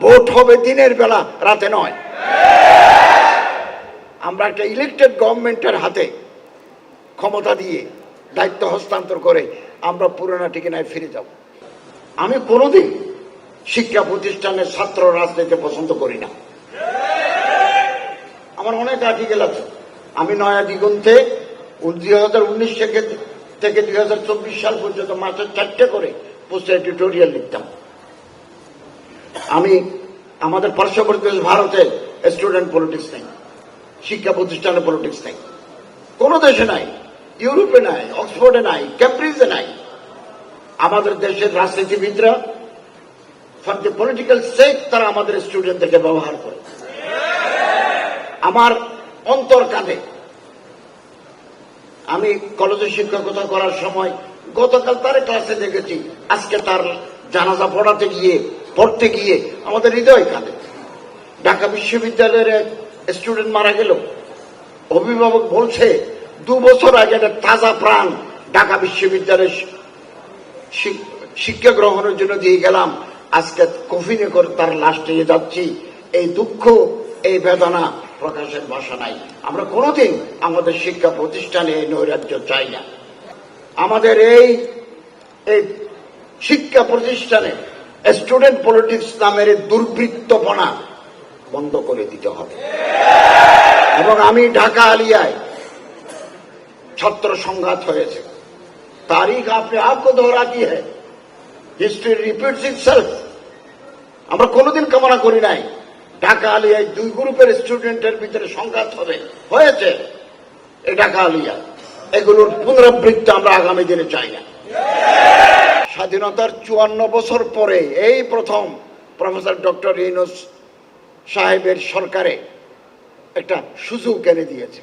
Vote হবে দিনের বেলা, রাতে নয়। আমরা একটা ইলেকটেড গভর্নমেন্টের হাতে ক্ষমতা দিয়ে দায়িত্ব হস্তান্তর করে আমরা পুরোনো ঠিকানায় ফিরে যাব। আমি কোনোদিন শিক্ষা প্রতিষ্ঠানের ছাত্র রাজনীতি পছন্দ করি না। আমার অনেক আর্টিকেল আছে। আমি নয়া দিগন্তে দুই হাজার উনিশ থেকে থেকে দুই হাজার চব্বিশ সাল পর্যন্ত মাসে চারটে করে পোস্ট এডিটোরিয়াল লিখতাম। আমাদের পার্শ্ববর্তী দেশ ভারতে স্টুডেন্ট পলিটিক্স নেই, শিক্ষা প্রতিষ্ঠানে পলিটিক্স নেই। কোন দেশে নাই, ইউরোপে নাই, অক্সফোর্ডে নাই ক্যামব্রিজে নাই। আমাদের দেশের রাজনীতিবিদরা ফর দ্য পলিটিক্যাল সেক তারা আমাদের স্টুডেন্টদেরকে ব্যবহার করে। আমার অন্তর কাঁদে আমি কলেজে শিক্ষকতা করার সময় গতকাল তার ক্লাসে দেখেছি, আজকে তার জানাজা পড়াতে গিয়ে পড়তে গিয়ে আমাদের হৃদয় কাঁদে ঢাকা বিশ্ববিদ্যালয়ের এক স্টুডেন্ট মারা গেল। অভিভাবক বলছে, দু বছর আগে তাজা প্রাণ ঢাকা বিশ্ববিদ্যালয়ে শি- শিক্ষা গ্রহণের জন্য দিয়ে গেলাম। আজকে কফিনে করে তার লাশ নিয়ে যাচ্ছি। এই দুঃখ, এই বেদনা প্রকাশের ভাষা নাই। আমরা কোনোদিন আমাদের শিক্ষা প্রতিষ্ঠানে এই নৈরাজ্য চাই না। আমাদের এই এই শিক্ষা প্রতিষ্ঠানে স্টুডেন্ট পলিটিক্স নামের দুর্বৃত্তপনা বন্ধ করে দিতে হবে। এবং আমি ঢাকা আলিয়ায় ছত্র সংঘাত হয়েছে। তারিখ আপনি আপকে দোহরা দিয়ে হিস্ট্রি রিপিটস ইট সেলফ আমরা কোনোদিন কামনা করি নাই। ঢাকা আলিয়ায় দুই গ্রুপের স্টুডেন্টের ভিতরে সংঘাত হবে, হয়েছে। এ ঢাকা আলিয়া, এগুলোর পুনরাবৃত্তি আমরা আগামী দিনে চাই না। স্বাধীনতার চুয়ান্ন বছর পরে এই প্রথম প্রফেসর ডক্টর ইউনুস সাহেবের সরকারে একটা সুযোগ এনে দিয়েছে।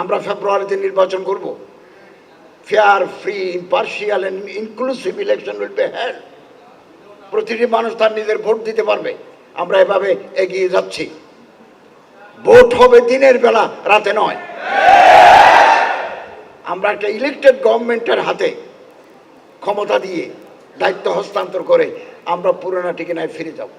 আমরা ফেব্রুয়ারিতে নির্বাচন করব। Fair free impartial and inclusive election will be held প্রতিটি মানুষ তার নিজের ভোট দিতে পারবে। আমরা এভাবে এগিয়ে যাচ্ছি। ভোট হবে দিনের বেলা, রাতে নয়। আমরা একটা ইলেকটেড গভর্নমেন্টের হাতে ক্ষমতা দিয়ে দায়িত্ব হস্তান্তর করে আমরা পুরোনো ঠিকানায় ফিরে যাব।